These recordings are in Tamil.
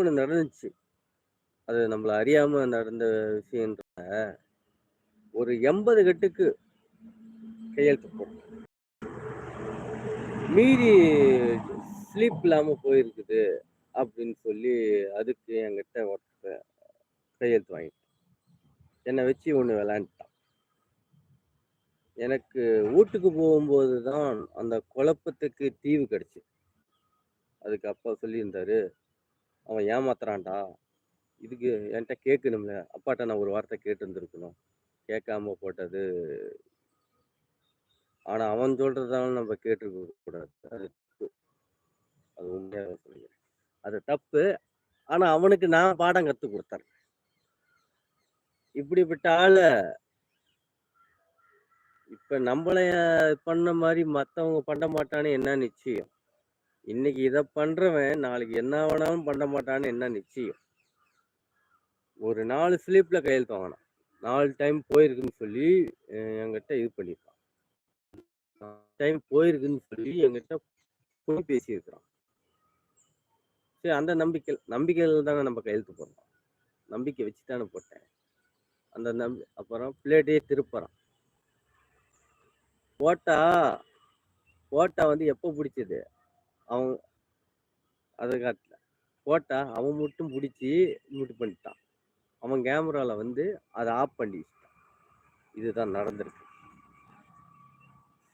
ஒன்று நடந்துச்சு. அது நம்மளை அறியாம நடந்த விஷயன்ற ஒரு 80 கட்டுக்கு கையெழுத்து போட்டேன். மீறி ஸ்லீப் இல்லாம போயிருக்குது அப்படின்னு சொல்லி அதுக்கு என்கிட்ட ஒருத்தர் கையெழுத்து வாங்கிட்டேன் என்னை வச்சு ஒன்று விளையாண்டுட்டான். எனக்கு வீட்டுக்கு போகும்போது தான் அந்த குழப்பத்துக்கு தீவு கிடச்சி அதுக்கு அப்பா சொல்லியிருந்தாரு, "அவன் ஏமாத்துறான்டா. இதுக்கு என்கிட்ட கேட்கணும்ல. அப்பாட்ட நான் ஒரு வார்த்தை கேட்டுருந்துருக்கணும் கேட்காம போட்டது" ஆனால் அவன் சொல்கிறதால நம்ம கேட்டுருக்க கூடாது. அது தப்பு. அது சொல்லிக்கிறேன். அது தப்பு. ஆனால் அவனுக்கு நான் பாடம் கற்றுக் கொடுத்தேன் இப்படிப்பட்ட ஆள இப்போ நம்மள பண்ண மாதிரி மற்றவங்க பண்ண மாட்டான்னு என்ன நிச்சயம்? இன்னைக்கு இதை பண்றவன் நாளைக்கு என்ன வேணாலும் பண்ண மாட்டான்னு என்ன நிச்சயம்? ஒரு நாலு ஸ்லீப்ல கையெழுத்து வாங்கினான் நாலு டைம் போயிருக்குன்னு சொல்லி என்கிட்ட இது பண்ணியிருக்கான். நாலு டைம் போயிருக்குன்னு சொல்லி என்கிட்ட போய் பேசியிருக்கிறான். சரி அந்த நம்பிக்கை நம்பிக்கையில் தானே நம்ம கையெழுத்து போடுறோம். நம்பிக்கை வச்சு தானே போட்டேன். அந்த நம்பி அப்புறம் பிளேட்டையே திருப்புறான். போட்டா போட்டா வந்து எப்போ பிடிச்சது அவன் அதை காட்டல. போட்டா அவன் மட்டும் பிடிச்சி மியூட் பண்ணிட்டான். அவன் கேமராவில் வந்து அதை ஆஃப் பண்ணி வச்சுட்டான். இதுதான் நடந்திருக்கு.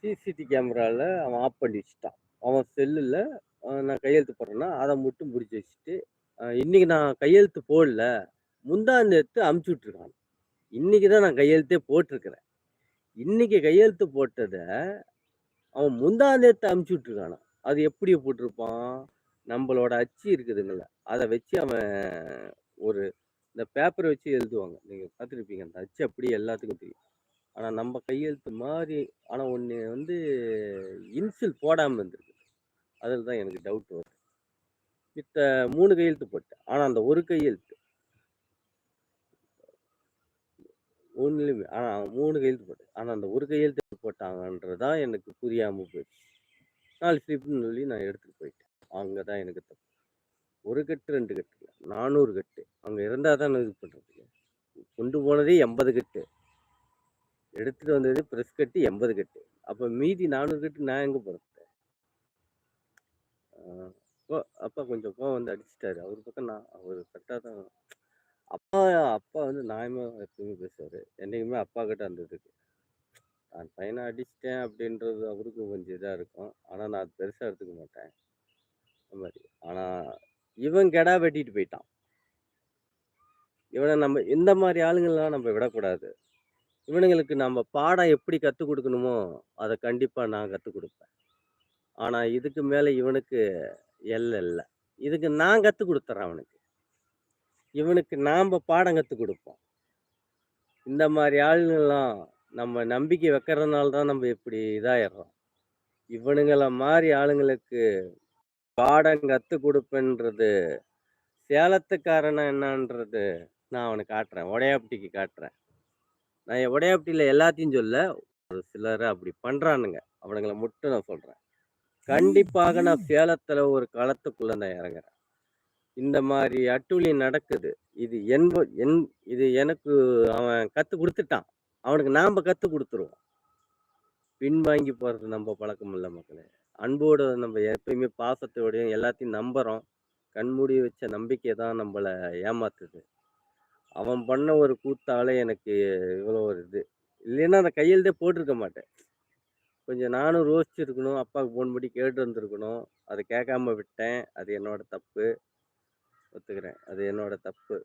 சிசிடி கேமராவில் அவன் ஆஃப் பண்ணி வச்சுட்டான். அவன் செல்லில் நான் கையெழுத்து போடுறேன்னா, அதை மட்டும் பிடிச்சி வச்சுட்டு, இன்றைக்கி இன்னைக்கு நான் கையெழுத்து போடல. முந்தாந்து எடுத்து அமுச்சு விட்ருக்கான் இன்னைக்கு தான் நான் கையெழுத்தே போட்டிருக்கிறேன். இன்னைக்கு கையெழுத்து போட்டதை அவன் முந்தாந்து எடுத்து அமுச்சு விட்டுருக்கானாம். அது எப்படி போட்டிருப்பான்? நம்மளோட அச்சு இருக்குதுங்கள அதை வச்சு அவன் ஒரு இந்த பேப்பரை வச்சு எழுதுவாங்க. நீங்கள் பார்த்துருப்பீங்க. அந்த அச்சு அப்படியே எல்லாத்துக்கும் தெரியும். ஆனால் நம்ம கையெழுத்து மாதிரி ஆனால் ஒன்று வந்து இன்சில் போடாமல் இருந்திருக்கு. அதில் தான் எனக்கு டவுட் வருது. மித்த மூணு கையெழுத்து போட்டேன். ஆனால் அந்த ஒரு கையெழுத்து ஒன்றுலையுமே ஆனால் மூணு கையெழுத்து போட்டேன். ஆனால் அந்த ஒரு கையெழுத்து போட்டாங்கன்றது தான் எனக்கு புரியாமல் போயிடுச்சு. நாலு ஸ்லீப்புன்னு சொல்லி நான் எடுத்துகிட்டு போயிட்டேன். அங்கே தான் எனக்கு தப்பு. ஒரு கட்டு ரெண்டு கட்டு இல்லை நானூறு கட்டு. அங்கே இருந்தால் தான் இது பண்றதுக்கு. கொண்டு போனதே 80 கட்டு. எடுத்துகிட்டு வந்தது ப்ரெஸ் கட்டு 80 கட்டு. அப்போ மீதி 400 கட்டு நான் எங்கே போறது? அப்போ அப்பா கொஞ்சம் கோவம் வந்து அடிச்சிட்டாரு அவர் பக்கம் நான் அவர் கரெக்டாக தான் அப்பா அப்பா வந்து நாயமாக எப்பவுமே பேசுவார் என்னைக்குமே அப்பா கிட்ட அந்த இருக்கு. நான் பையனை அடிச்சிட்டேன் அப்படின்றது அவருக்கும் கொஞ்சம் இதாக இருக்கும். ஆனால் நான் அது பெருசாக எடுத்துக்க மாட்டேன். அந்த மாதிரி ஆனால் இவன் கெடா வெட்டிட்டு போயிட்டான். இவனை நம்ம இந்த மாதிரி ஆளுங்கள்லாம் நம்ம விடக்கூடாது. இவனுங்களுக்கு நம்ம பாடம் எப்படி கற்றுக் கொடுக்கணுமோ அதை கண்டிப்பாக நான் கற்றுக் கொடுப்பேன் ஆனால் இதுக்கு மேலே இவனுக்கு எல்லை இல்லை இதுக்கு நான் கற்றுக் கொடுத்துறேன் அவனுக்கு. இவனுக்கு நாம் பாடம் கற்றுக் கொடுப்போம் இந்த மாதிரி ஆளுங்கள்லாம் நம்ம நம்பிக்கை வைக்கிறதுனால தான் நம்ம இப்படி இதாகிடுறோம் இவனுங்களை மாதிரி ஆளுங்களுக்கு பாடம் கற்றுக் கொடுப்பேன்றது சேலத்துக்காரனா என்னன்றது நான் அவனுக்கு காட்டுறேன். உடையாப்பட்டிக்கு காட்டுறேன். நான் என் எல்லாத்தையும் சொல்ல ஒரு சிலர் அப்படி பண்ணுறானுங்க அவனுங்களை மட்டும் நான் சொல்கிறேன் கண்டிப்பாக நான் சேலத்தில் ஒரு காலத்துக்குள்ளே நான் இறங்குறேன். இந்த மாதிரி அட்டுழி நடக்குது. இது என்ப என் இது எனக்கு அவன் கற்றுக் கொடுத்துட்டான் அவனுக்கு நாம் கற்றுக் கொடுத்துருவோம் பின்வாங்கி போகிறது நம்ம பழக்கம் இல்லை மக்களே. அன்போட நம்ம எப்பயுமே பாசத்தோடையும் எல்லாத்தையும் நம்புகிறோம் கண்மூடி வச்ச நம்பிக்கை தான் நம்மளை ஏமாத்துது. அவன் பண்ண ஒரு கூத்தாலே எனக்கு இவ்வளோ ஒரு இது. இல்லைன்னா அந்த கையெழுத்தே போட்டிருக்க மாட்டேன். கொஞ்சம் நானும் ரோசிச்சிருக்கணும் அப்பாவுக்கு ஃபோன் பண்ணி கேட்டு வந்திருக்கணும். அதை கேட்காம விட்டேன். அது என்னோட தப்பு. ஒத்துக்கிறேன். அது என்னோட தப்பு.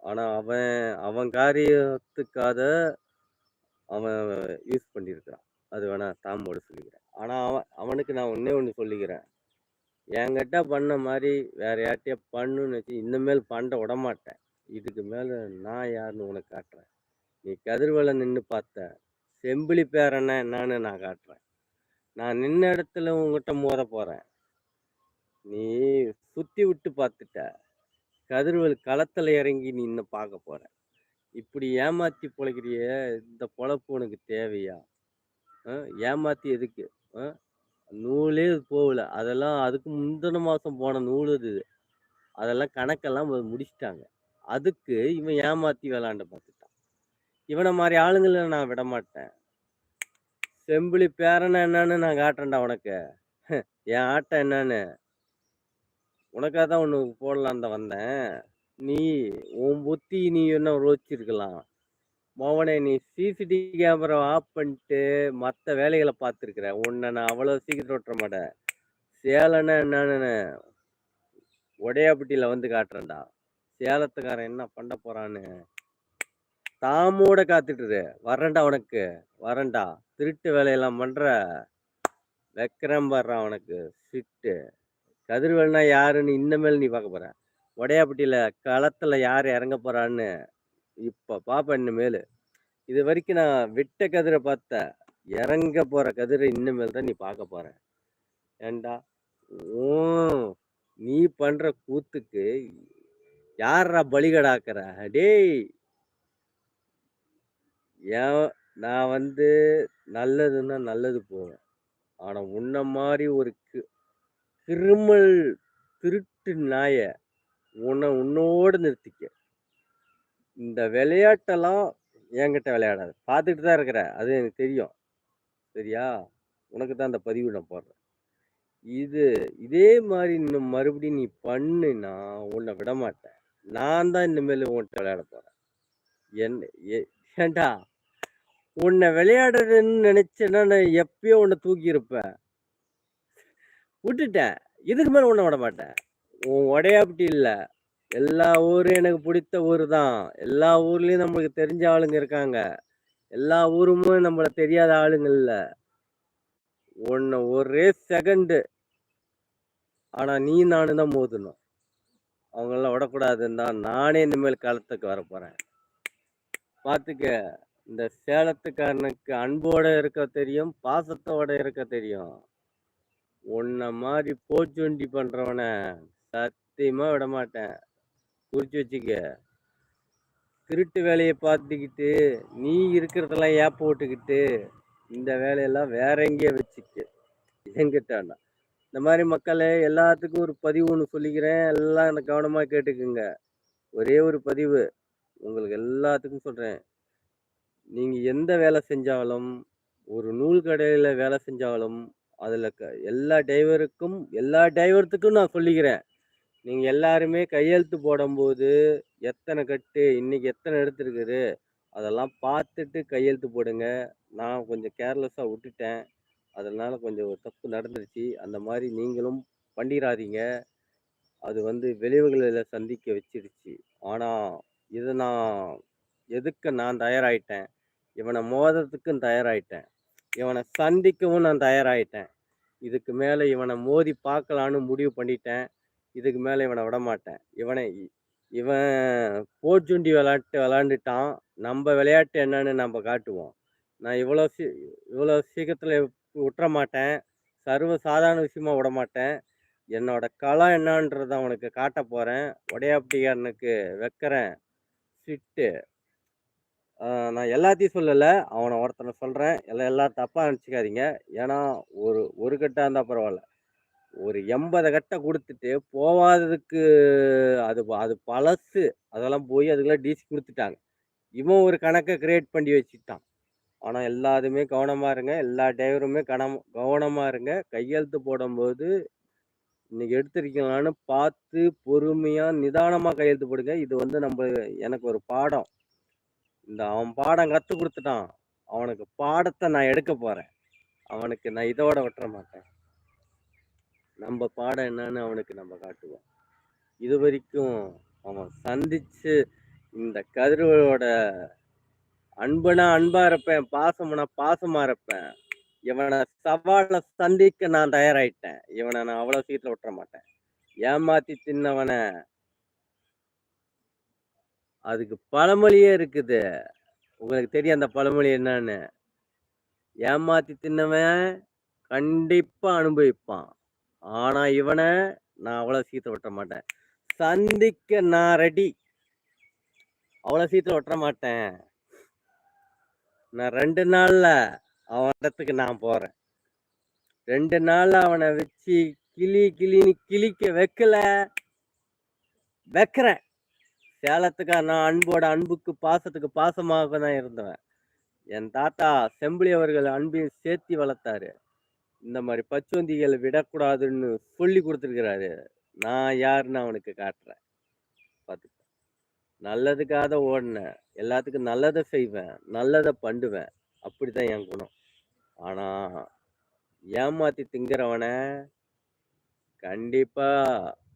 ஆனால் அவன் அவன் காரியத்துக்காக அவன் யூஸ் பண்ணியிருக்கிறான். அது வேணா தாம்போடு சொல்லிக்கிறேன். ஆனால் அவன் அவனுக்கு நான் ஒன்றே ஒன்று சொல்லிக்கிறேன். என்கிட்ட பண்ண மாதிரி வேற யார்கிட்டயே பண்ணுன்னு வச்சு இனிமேல் பண்ண விடமாட்டேன். இதுக்கு மேலே நான் யாருன்னு உனக்கு காட்டுறேன். நீ கதிர்வலை நின்று பார்த்த. செம்பிலி பேரன்னா என்னன்னு நான் காட்டுறேன். நான் நின்ன இடத்துல உங்ககிட்ட மோத போகிறேன் நீ சுற்றி விட்டு பார்த்துட்ட. கதிர்வல் களத்தில் இறங்கி நீ இன்னும் பார்க்க போகிறேன் இப்படி ஏமாத்தி பொழைக்கிறியே, இந்த பொழப்பு உனக்கு தேவையா? ஏமாத்தி எதுக்கு? நூலே போகல. அதெல்லாம் அதுக்கு முந்தின மாதம் போன நூல் இது. அதெல்லாம் கணக்கெல்லாம் முடிச்சிட்டாங்க அதுக்கு இவன் ஏமாத்தி விளாண்ட பார்த்துட்டான். இவனை மாதிரி ஆளுங்களை நான் விட மாட்டேன் செம்பிலி பேரனை என்னன்னு நான் காட்டுறேன்டா உனக்கு. என் ஆட்டம் என்னன்னு. உனக்காக தான் ஒன்று போடலான் தான் வந்தேன். நீ உன் புத்தி நீ என்ன ரோச்சிருக்கலாம் மவனே நீ சிசிடிவி கேமரா ஆஃப் பண்ணிட்டு மற்ற வேலைகளை பார்த்துருக்குற உன்னை நான் அவ்வளோ சீக்கிரம் ஓட்டுற மாட்டேன். சேலன்னா என்னன்னு உடையாப்பட்டியில வந்து காட்டுறேன்டா. சேலத்துக்காரன் என்ன பண்ண போறான்னு. தாமோட காத்துட்டுரு வரண்டா உனக்கு. வரேன்டா. திருட்டு வேலையெல்லாம் பண்ற. வெக்கரம் வர்றான் உனக்கு சிட்டு. கதிர்வேல்னா யாருன்னு இன்னமேல் நீ பார்க்க போற. உடையாப்பட்டியில் களத்தில் யார் இறங்க போகிறான்னு இப்போ பார்ப்பேன் இனிமேல் இது வரைக்கும் நான் விட்ட கதிரை பார்த்த. இறங்க போகிற கதிரை இன்னமேல் தான் நீ பார்க்க போகிற ஏண்டா ஓ நீ பண்ணுற கூத்துக்கு யாரா பலிகடாக்குற? டேய்! ஏன் நான் வந்து நல்லதுன்னா நல்லது போவேன். ஆனால் உன்ன மாதிரி ஒரு கி திருட்டு நாயை உன்னை உன்னோட நிறுத்திக்க. இந்த விளையாட்டெல்லாம் என்கிட்ட விளையாடாது பார்த்துட்டு தான் இருக்கிற. அது எனக்கு தெரியும். சரியா? உனக்கு தான் அந்த பதிவு நான் போடுறேன். இது இதே மாதிரி இன்னும் மறுபடியும் நீ பண்ணுனா விட விடமாட்டேன். நான் தான் இனிமேல் உன்கிட்ட விளையாட போறேன். என்ன ஏண்டா ஏன்டா? விளையாடுறதுன்னு நினைச்சேன்னா நான் எப்பயோ உன்னை தூக்கியிருப்பேன். விட்டுட்டேன். இதுக்கு உன்னை விட மாட்டேன் உன் உடையே அப்படி இல்லை எல்லா ஊரும் எனக்கு பிடித்த ஊர் தான். எல்லா ஊர்லேயும் நம்மளுக்கு தெரிஞ்ச ஆளுங்க இருக்காங்க. எல்லா ஊருமே நம்மள தெரியாத ஆளுங்க இல்லை ஒன்று ஒரே செகண்டு ஆனால் நீ நானும் தான் மோதணும். அவங்களாம் விடக்கூடாதுன்னு தான் நானே இனிமேல் களத்துக்கு வரப்போகிறேன் பார்த்துக்க. இந்த சேலத்துக்காரனுக்கு அன்போட இருக்க தெரியும். பாசத்தோட இருக்க தெரியும். உன்ன மாதிரி போச்சுண்டி பண்ணுறவனை சத்தியமா விடமாட்டேன். குறிச்சு வச்சுக்க. திருட்டு வேலையை பார்த்துக்கிட்டு, நீ இருக்கிறதெல்லாம் ஏப்ப விட்டுக்கிட்டு, இந்த வேலையெல்லாம் வேற எங்கேயோ வச்சுக்க. என்கிட்ட இந்த மாதிரி மக்களே எல்லாத்துக்கும் ஒரு பதிவு ஒன்று சொல்லிக்கிறேன். எல்லாம் என்ன கவனமாக கேட்டுக்குங்க. ஒரே ஒரு பதிவு. உங்களுக்கு எல்லாத்துக்கும் சொல்கிறேன் நீங்கள் எந்த வேலை செஞ்சாலும், ஒரு நூல் கடையில் வேலை செஞ்சாலும், அதில் க எல்லா டிரைவருக்கும் எல்லா டிரைவர்த்துக்கும் நான் சொல்லிக்கிறேன். நீங்கள் எல்லாருமே கையெழுத்து போடும்போது, எத்தனை கட்டு, இன்னைக்கு எத்தனை எடுத்துருக்குது அதெல்லாம் பார்த்துட்டு கையெழுத்து போடுங்க. நான் கொஞ்சம் கேர்லெஸ்ஸாக விட்டுட்டேன். அதனால் கொஞ்சம் ஒரு தப்பு நடந்துருச்சு. அந்த மாதிரி நீங்களும் பண்ணிடாதீங்க அது வந்து விளைவுகளில் சந்திக்க வச்சிருச்சு. ஆனால் இதை நான் எதுக்கு நான் தயாராகிட்டேன் இவனை மோதத்துக்கும் தயாராகிட்டேன் இவனை சந்திக்கவும் நான் தயாராகிட்டேன் இதுக்கு மேலே இவனை மோதி பார்க்கலான்னு முடிவு பண்ணிட்டேன். இதுக்கு மேலே இவனை விடமாட்டேன். இவனை இவன் போச்சுண்டி விளையாட்டு விளாண்டுட்டான் நம்ம விளையாட்டு என்னன்னு நம்ம காட்டுவோம். நான் இவ்வளோ சீ இவ்வளோ சீக்கிரத்தில் விட்டுற மாட்டேன். சர்வ சாதாரண விஷயமா விடமாட்டேன். என்னோட களம் என்னான்றத அவனுக்கு காட்ட போகிறேன் உடையாப்பட்டிக்காரனுக்கு வைக்கிறேன் சிட்டு. நான் எல்லாத்தையும் சொல்லலை அவனை ஒருத்தனை சொல்கிறேன் எல்லாம் எல்லாம் தப்பாக நினச்சிக்காதீங்க ஏன்னா, ஒரு ஒரு கட்டாக இருந்தால் பரவாயில்ல ஒரு 80 கட்ட கொடுத்துட்டு போவாததுக்கு அது அது பழசு. அதெல்லாம் போய் அதுக்கெல்லாம் டிசி கொடுத்துட்டாங்க இவன் ஒரு கணக்கை கிரியேட் பண்ணி வச்சுட்டான். ஆனால் எல்லாருமே கவனமாக இருங்க. எல்லா டிரைவருமே கனம் கவனமாக இருங்க. கையெழுத்து போடும்போது, இன்னைக்கு எடுத்திருக்கீங்களான்னு பார்த்து பொறுமையாக நிதானமாக கையெழுத்து போடுங்க. இது வந்து நம்ம எனக்கு ஒரு பாடம். இந்த அவன் பாடம் கற்றுக் கொடுத்துட்டான் அவனுக்கு பாடத்தை நான் எடுக்கப் போகிறேன் அவனுக்கு நான் இதோட விட்டுற மாட்டேன். நம்ம பாடம் என்னன்னு அவனுக்கு நம்ம காட்டுவோம். இதுவரைக்கும் அவன் சந்திச்சு இந்த கதிரவனோட அன்புனா அன்பா இருப்பேன். பாசம்னா பாசமா இருப்பேன். இவனை சவாலை சந்திக்க நான் தயாராயிட்டேன். இவனை நான் அவ்வளோ சீட்டில் விட்டுற மாட்டேன். ஏமாத்தி தின்னவனை அதுக்கு பழமொழியே இருக்குது. உங்களுக்கு தெரியும் அந்த பழமொழி என்னன்னு ஏமாத்தி தின்னவன் கண்டிப்பாக அனுபவிப்பான். ஆனா இவனை நான் அவ்வளோ சீக்கிரத்துல விட்ட மாட்டேன். சந்திக்க நான் ரெடி. அவ்வளோ சீக்கிரத்துல விட்டுற மாட்டேன். நான் ரெண்டு நாள்ல அவன் இடத்துக்கு நான் போறேன். ரெண்டு நாள்ல அவனை வச்சு கிளி கிளின்னு கிழிக்க வைக்கல வைக்கிறேன் சேலத்துக்கா நான் அன்போட அன்புக்கு பாசத்துக்கு பாசமாக தான் இருந்தவன் என் தாத்தா செம்பிளி அவர்கள் அன்பையும் சேர்த்தி வளர்த்தாரு இந்த மாதிரி பச்சுவந்திகளை விடக்கூடாதுன்னு சொல்லி கொடுத்துருக்கிறாரு. நான் யாருன்னு அவனுக்கு காட்டுறேன். பார்த்துக்க நல்லதுக்காக ஓடினேன். எல்லாத்துக்கும் நல்லதை செய்வேன். நல்லதை பண்ணுவேன். அப்படிதான் என் குணம். ஆனா ஏமாத்தி திங்கிறவனை கண்டிப்பா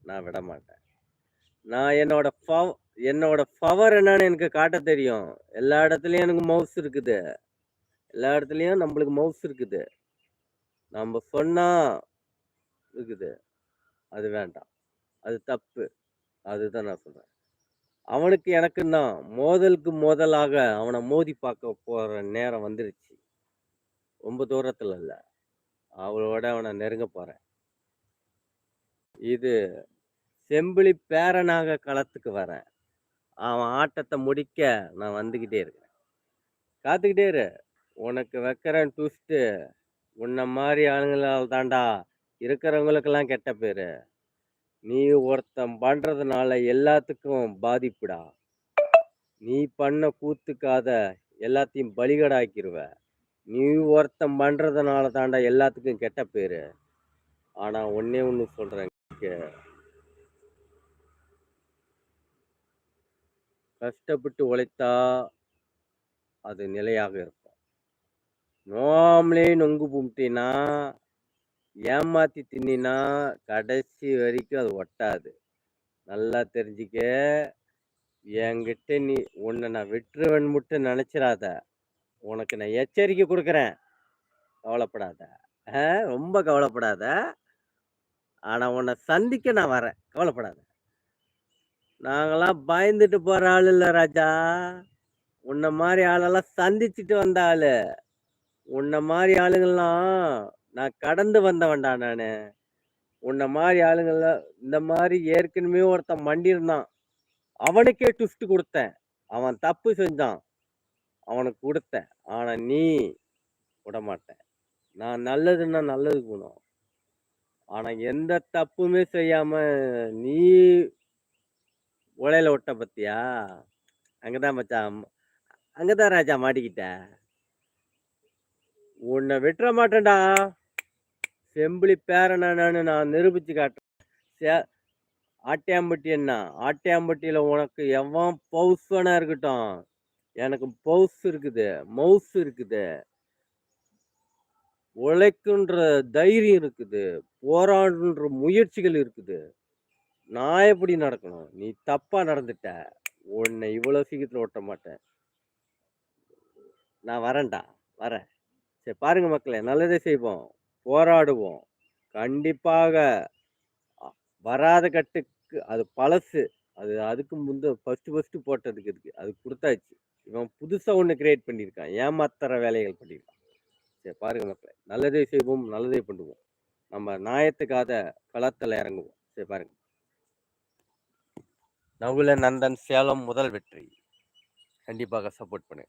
நான் விட மாட்டேன். நான் என்னோட பவ என்னோட பவர் என்னன்னு எனக்கு காட்ட தெரியும். எல்லா இடத்துலயும் எனக்கு மவுஸ் இருக்குது. எல்லா இடத்துலயும் நம்மளுக்கு மவுஸ் இருக்குது. நம்ம சொன்னா இருக்குது. அது வேண்டாம். அது தப்பு. அதுதான் நான் சொல்றேன். அவனுக்கு எனக்குன்னா மோதலுக்கு மோதலாக அவனை மோதி பார்க்க போற நேரம் வந்துருச்சு. ரொம்ப தூரத்துல இல்லை. அவளோட அவனை நெருங்க போறேன். இது செம்பிளி பேரனாக களத்துக்கு வரேன். அவன் ஆட்டத்தை முடிக்க நான் வந்துக்கிட்டே இருக்கிறேன். காத்துக்கிட்டே இரு. உனக்கு வைக்கிறேன் டூஸ்ட்டு உன்னை மாதிரி ஆளுங்களால் தாண்டா இருக்கிறவங்களுக்கெல்லாம் கெட்ட பேரு. நீ ஒருத்தன் பண்றதுனால எல்லாத்துக்கும் பாதிப்புடா. நீ பண்ண கூத்துக்காத எல்லாத்தையும் பலிகடாக்கிருவ. நீ ஒருத்தன் பண்றதுனால தாண்டா எல்லாத்துக்கும் கெட்ட பேரு. ஆனா ஒன்னே ஒன்று சொல்றேன் கஷ்டப்பட்டு உழைத்தா அது நிலையாக இருக்கும். நோமலே நொங்கு பும்பிட்டினா ஏமாத்தி தின்னா கடைசி வரைக்கும் அது ஒட்டாது. நல்லா தெரிஞ்சுக்க. என்கிட்ட நீ உன்னை நான் விட்டுருவேன் மட்டும் நினைச்சிடாத உனக்கு நான் எச்சரிக்கை கொடுக்குறேன். கவலைப்படாத. ஆ, ரொம்ப கவலைப்படாத. ஆனால் உன்னை சந்திக்க நான் வரேன். கவலைப்படாத. நாங்களாம் பயந்துட்டு போகிற ஆள் இல்லை ராஜா. உன்னை மாதிரி ஆளெல்லாம் சந்திச்சுட்டு வந்த ஆள். உன்னை மாதிரி ஆளுங்கள்லாம் நான் கடந்து வந்தவன்டா நானு. உன்னை மாதிரி ஆளுங்கள்லாம் இந்த மாதிரி ஏற்கனவே ஒருத்தன் மண்டியிருந்தான். அவனுக்கே ட்விஃப்ட் கொடுத்தேன். அவன் தப்பு செஞ்சான். அவனுக்கு கொடுத்தேன். ஆனா நீ விடமாட்டேன். நான் நல்லதுன்னா நல்லது குணம். ஆனா எந்த தப்புமே செய்யாம நீ உலையில விட்ட பத்தியா? அங்கதான் மச்சான் அங்கதான் ராஜா மாட்டிக்கிட்ட. உன்னை விட்டுற மாட்டேன்டா. செம்பிளி பேரனா நான் நிரூபிச்சு காட்டுறேன். சே- ஆட்டியாம்பட்டி என்ன ஆட்டியாம்பட்டியில் உனக்கு எவன் பவுஸ் வேணா இருக்கட்டும். எனக்கு பவுஸ் இருக்குது மவுஸ் இருக்குது. உழைக்குன்ற தைரியம் இருக்குது போராடுன்ற முயற்சிகள் இருக்குது. நான் எப்படி நடக்கணும்? நீ தப்பா நடந்துட்ட. உன்னை இவ்வளோ சீக்கிரத்தில் ஓட்ட மாட்டேன். நான் வரேன்டா வரேன். சரி பாருங்க மக்களே நல்லதே செய்வோம் போராடுவோம். கண்டிப்பாக வராத கட்டுக்கு அது பழசு. அது அதுக்கு முந்த ஃபஸ்ட்டு ஃபஸ்ட்டு போட்டதுக்கு இருக்கு அது கொடுத்தாச்சு. இவன் புதுசாக ஒன்று கிரியேட் பண்ணியிருக்கான் ஏமாத்துற வேலைகள் பண்ணியிருக்கான். சரி பாருங்க மக்களே நல்லதே செய்வோம் நல்லதே பண்ணுவோம். நம்ம நியாயத்துக்காக களத்தில் இறங்குவோம். சரி பாருங்க. நகுல நந்தன் சேலம் முதல் வெற்றி. கண்டிப்பாக சப்போர்ட் பண்ணு